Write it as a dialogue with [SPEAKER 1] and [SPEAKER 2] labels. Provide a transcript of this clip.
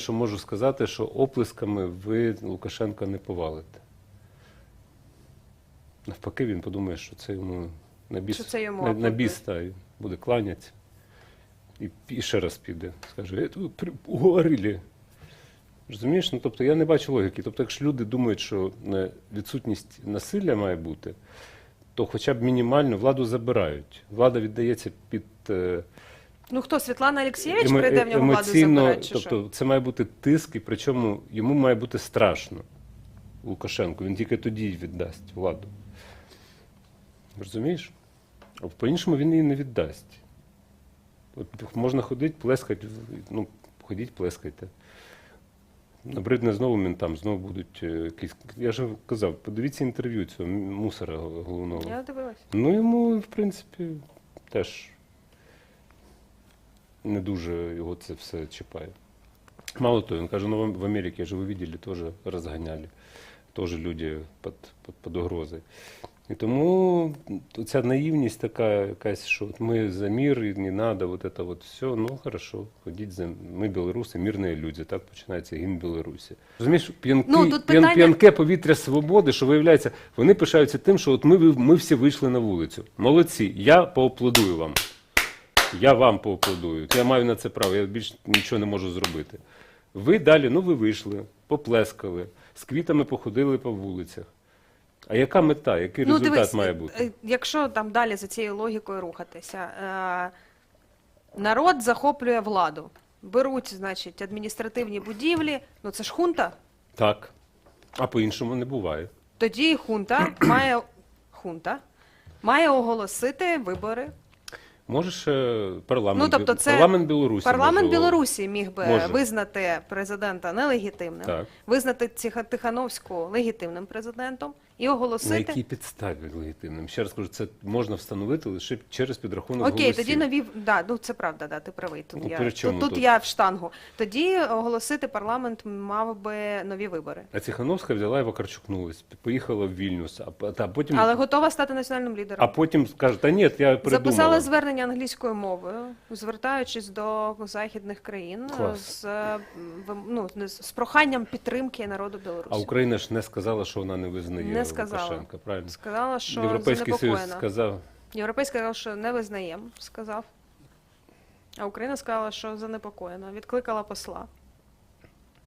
[SPEAKER 1] Що можу сказати, що оплесками ви Лукашенка не повалите. Навпаки, він подумає, що це йому на біс,
[SPEAKER 2] Що це йому
[SPEAKER 1] на, на біс та, буде кланятися. І, і ще раз піде. Скаже, «Е, тут при- уговорили. Розумієш? Ну, тобто я не бачу логіки. Тобто, якщо люди думають, що е, відсутність насилля має бути, то хоча б мінімально владу забирають. Влада віддається під.
[SPEAKER 2] Ну хто, Світлана Олексійович
[SPEAKER 1] Емо-
[SPEAKER 2] прийде в нього владу
[SPEAKER 1] емоційно,
[SPEAKER 2] забирати, чи
[SPEAKER 1] тобто
[SPEAKER 2] що?
[SPEAKER 1] це має бути тиск, і причому йому має бути страшно Лукашенку. Він тільки тоді віддасть владу. Розумієш? А по-іншому він її не віддасть. От можна ходити, плескати, ну, ходіть, плескайте. Набридне знову ментам, знову будуть е, якісь. Я ж казав, подивіться інтерв'ю цього мусора головного.
[SPEAKER 2] Я дивилась.
[SPEAKER 1] Ну, йому, в принципі, теж не дуже його це все чіпає. Мало того, він каже, ну в- Америці же ви видели, теж розганяли. Теж люди під, під, під угрозою. І тому ця наївність така якась, що от ми за мир, і не треба, вот это вот все, ну хорошо, ходіть за ми білоруси, мирні люди. Так починається гімн Білорусі. Розумієш, п'янки,
[SPEAKER 2] Ну, тут питання-
[SPEAKER 1] п'янке повітря свободи, що виявляється, вони пишаються тим, що от ми, ми всі вийшли на вулицю. Молодці, я поаплодую вам. Я вам поаплодую. Я маю на це право, я більш нічого не можу зробити. Ви далі, ну ви вийшли, поплескали, з квітами походили по вулицях. А яка мета, який
[SPEAKER 2] Ну,
[SPEAKER 1] результат
[SPEAKER 2] дивись,
[SPEAKER 1] має
[SPEAKER 2] е,
[SPEAKER 1] бути?
[SPEAKER 2] е, якщо там далі за цією логікою рухатися, е, народ захоплює владу. Беруть, значить, адміністративні будівлі, ну це ж хунта.
[SPEAKER 1] Так. А по-іншому не буває.
[SPEAKER 2] Тоді хунта має хунта має оголосити вибори.
[SPEAKER 1] Можеш е, парламент,
[SPEAKER 2] Ну, тобто це
[SPEAKER 1] парламент Білорусі.
[SPEAKER 2] Парламент
[SPEAKER 1] може,
[SPEAKER 2] Білорусі міг би
[SPEAKER 1] Може.
[SPEAKER 2] визнати президента нелегітимним,
[SPEAKER 1] Так.
[SPEAKER 2] визнати Тихановську легітимним президентом і
[SPEAKER 1] На
[SPEAKER 2] оголосити.
[SPEAKER 1] якій підставі легітимним? Ще раз кажу, це можна встановити лише через підрахунок
[SPEAKER 2] Окей,
[SPEAKER 1] голосів.
[SPEAKER 2] тоді нові да, ну це правда, да, ти правий. Тут
[SPEAKER 1] Ну,
[SPEAKER 2] я тут, тут
[SPEAKER 1] тут?
[SPEAKER 2] я в штангу. Тоді оголосити парламент мав би нові вибори,
[SPEAKER 1] А Ціхановська взяла і Вакарчукнулась, поїхала в Вільнюс, а, та потім,
[SPEAKER 2] але готова стати національним лідером.
[SPEAKER 1] а потім скаже, та ні, я придумала.
[SPEAKER 2] Записала звернення англійською мовою, звертаючись до західних країн
[SPEAKER 1] Клас.
[SPEAKER 2] з, е, ну, з проханням підтримки народу Білорусі.
[SPEAKER 1] А Україна ж не сказала, що вона не визнає
[SPEAKER 2] Не сказала.
[SPEAKER 1] Лукашенка, правильно?
[SPEAKER 2] Сказала, що
[SPEAKER 1] Європейський Союз сказав,
[SPEAKER 2] Європейська сказала, що не визнаємо, сказав. А Україна сказала, що занепокоєна, відкликала посла.